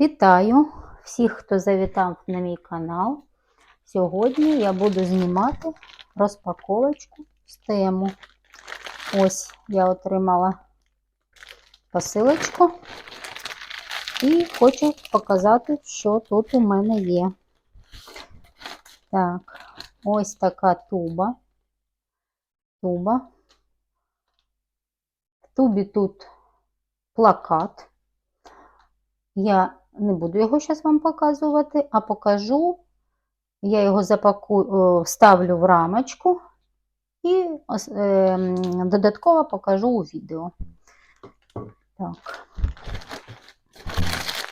Вітаю всіх, хто завітав на мій канал. Сьогодні я буду знімати розпаковочку з тему. Ось я отримала посилочку і хочу показати, що тут у мене є. Так, ось така туба. Туба. В тубі тут плакат. Я не буду його зараз вам показувати, а покажу. Я його запакую, вставлю в рамочку і е, додатково покажу у відео. Так.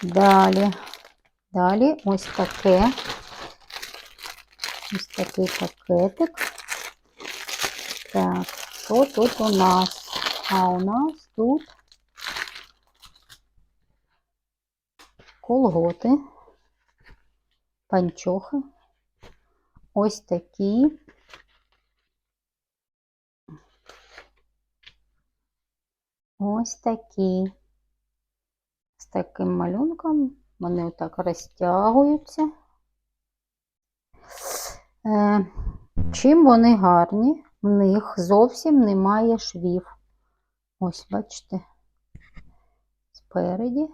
Далі, далі ось таке. Ось такий пакетик. Так, що тут у нас? А у нас тут колготи, панчохи, ось такі. Ось такі. З таким малюнком вони отак розтягуються. Е, чим вони гарні, в них зовсім немає швів. Ось, бачите, спереді.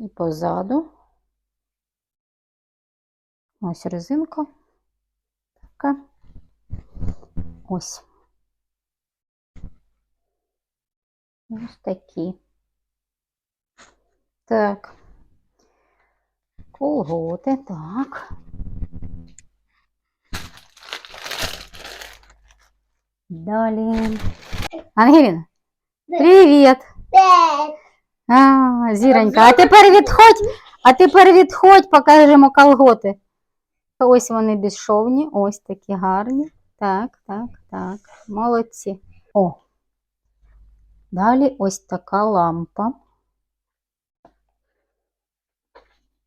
І позаду. Ось резинка така. Ось. Ось такі. Так. Колготи, так. Далі. Ангеліна, привіт! А, зіронька, а тепер відходь, а тепер відходь, покажемо колготи. Ось вони безшовні, ось такі гарні. Так, так, так. Молодці. О. Далі ось така лампа.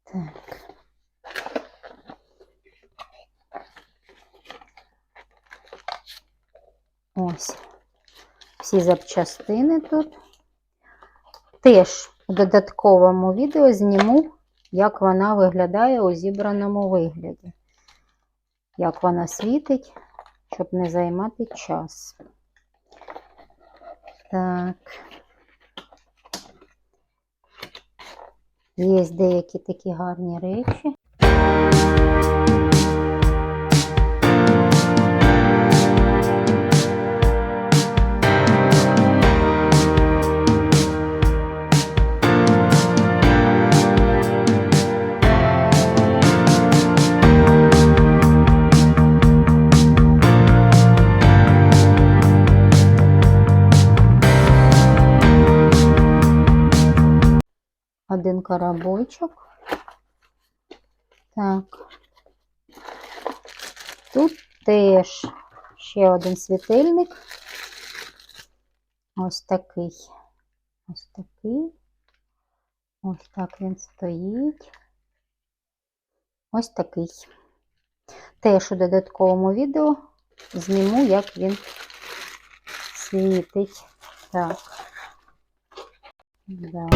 Так. Ось. Всі запчастини тут. Теж у додатковому відео зніму, як вона виглядає у зібраному вигляді. Як вона світить, щоб не займати час. Так. Є деякі такі гарні речі. Коробочок. Так. Тут теж ще один світильник. Ось такий. Ось такий. Ось так він стоїть. Ось такий. Теж у додатковому відео зніму, як він світить. Так. Да.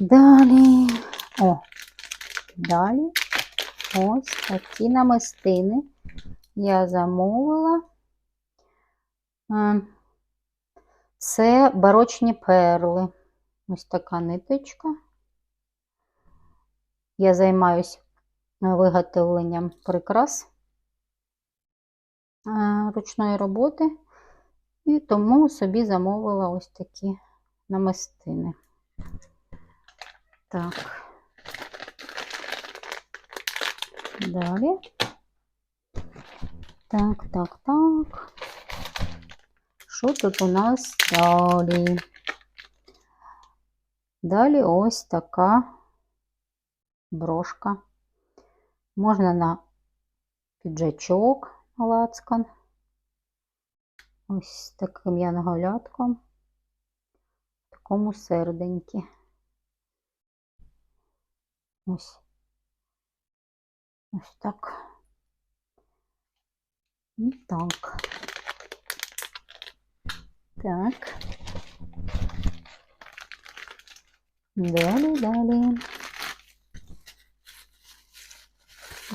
Далі, о, далі ось такі намистини я замовила. Це барочні перли. Ось така ниточка. Я займаюся виготовленням прикрас ручної роботи, і тому собі замовила ось такі намистини. Так. Далі. Так, так, так. Що тут у нас далі? Далі ось така брошка. Можна на піджачок лацкан. Ось таким янголятком. В такому серденькі. Ось Ось так. І так. Так. Далі, далі.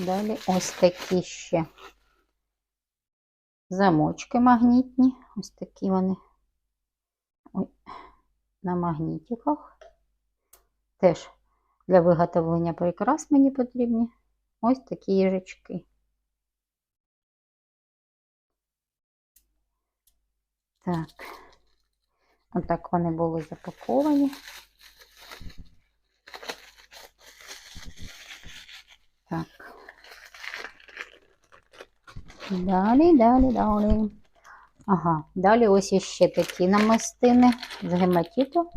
Далі ось такі ще замочки магнітні. Ось такі вони на магнітиках. Теж для виготовлення прикрас мені потрібні ось такі їжачки. Так, отак вони були запаковані. Далі, далі, далі. Ага, далі ось іще такі намистини з гематіту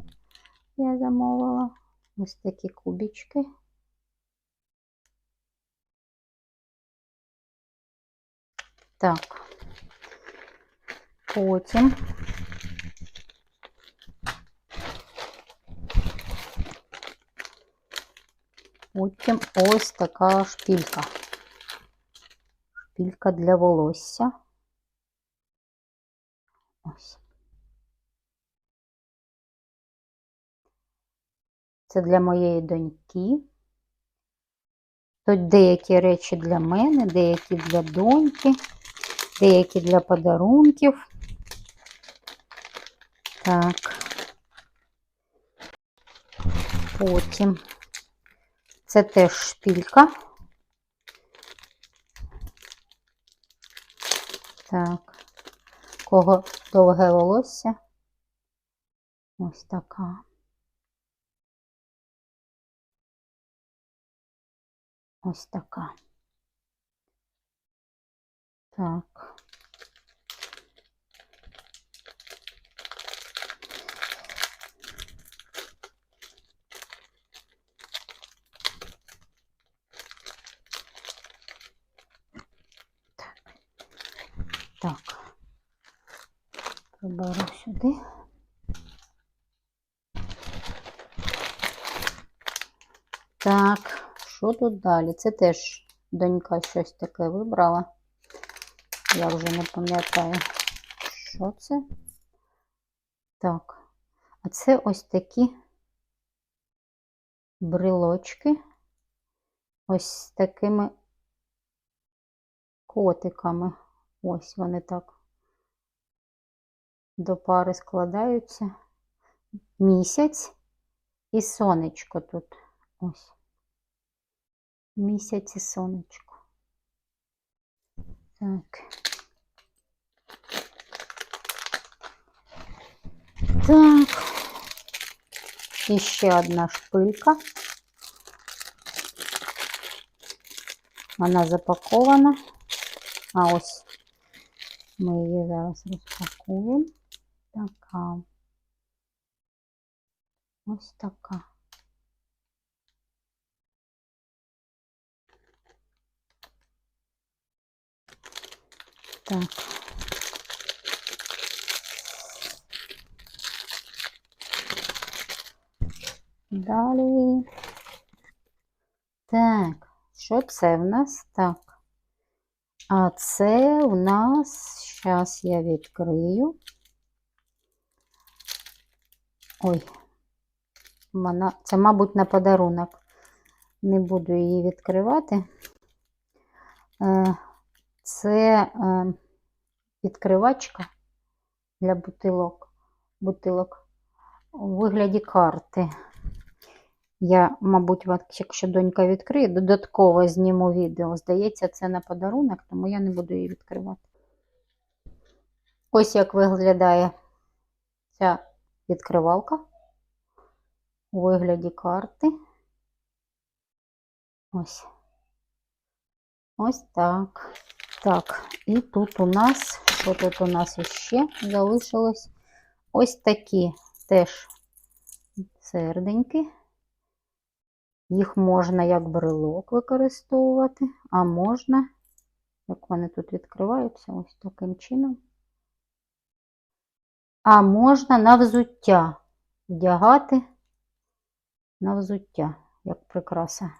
я замовила. Ось такі кубічки. Так. Потім Потім ось така шпілька. Шпілька для волосся. Ось. Це для моєї доньки. Тут деякі речі для мене, деякі для доньки, деякі для подарунків. Так. Потім це теж шпілька. Так, кого довге волосся. Ось така. Ось така. Так. Так. Приберу сюди. Так, що тут далі? Це теж донька щось таке вибрала. Я вже не пам'ятаю, що це. Так, а це ось такі брелочки. Ось такими котиками. Ось вони так до пари складаються. Місяць і сонечко тут. Ось. Місяць і сонечко. Так. Так. І ще одна шпилька. Вона запакована. А ось ми її зараз розпакуємо. Така. Ось така. Так. Далі. Так, що це в нас? Так. А це у нас, зараз я відкрию. Ой, вона, це, мабуть, на подарунок. Не буду її відкривати. Е, Це е, відкривачка для бутилок, бутилок у вигляді карти. Я, мабуть, якщо донька відкриє, додатково зніму відео. Здається, це на подарунок, тому я не буду її відкривати. Ось як виглядає ця відкривалка у вигляді карти. Ось. Ось так. Так, і тут у нас, що тут у нас іще залишилось? Ось такі теж серденьки. Їх можна як брелок використовувати, а можна, як вони тут відкриваються, ось таким чином. А можна на взуття вдягати на взуття, як прикраса.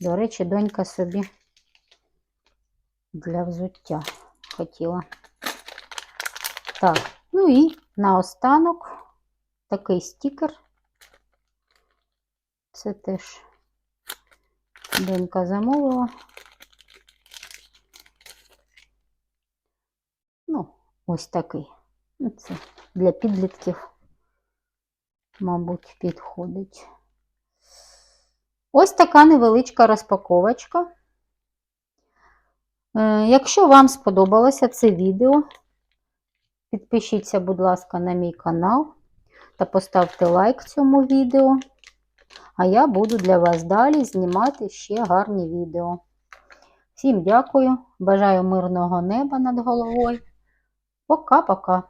До речі, донька собі для взуття хотіла. Так, ну і наостанок такий стікер. Це теж донька замовила. Ну, ось такий. Ну, Це для підлітків, мабуть, підходить. Ось така невеличка розпаковочка. Е, Якщо вам сподобалося це відео, підпишіться, будь ласка, на мій канал та поставте лайк цьому відео. А я буду для вас далі знімати ще гарні відео. Всім дякую, бажаю мирного неба над головою. Пока-пока.